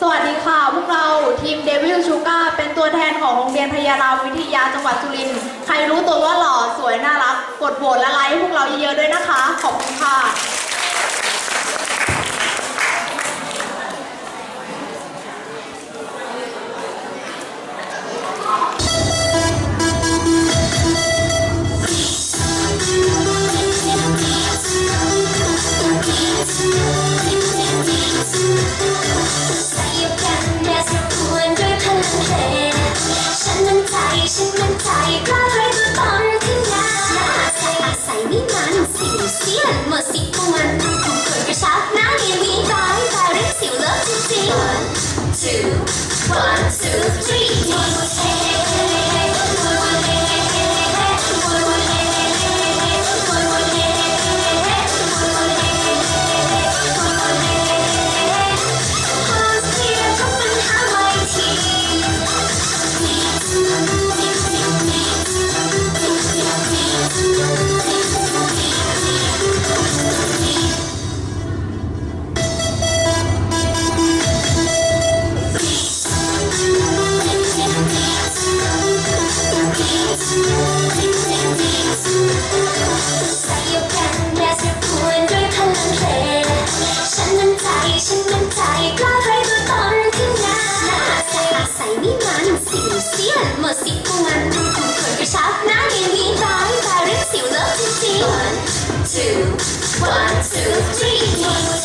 สวัสดีค่ะ พวกเราทีมเดวิลชูการ์เป็นตัวแทนของโรงเรียนพยาลาวิทยาจังหวัดสุรินทร์ใครรู้ตัวว่าหล่อสวยน่ารักกดโหวตและไลค์พวกเราเยอะๆด้วยนะคะ ขอบคุณค่ะ Lucía, você two, one, two, three.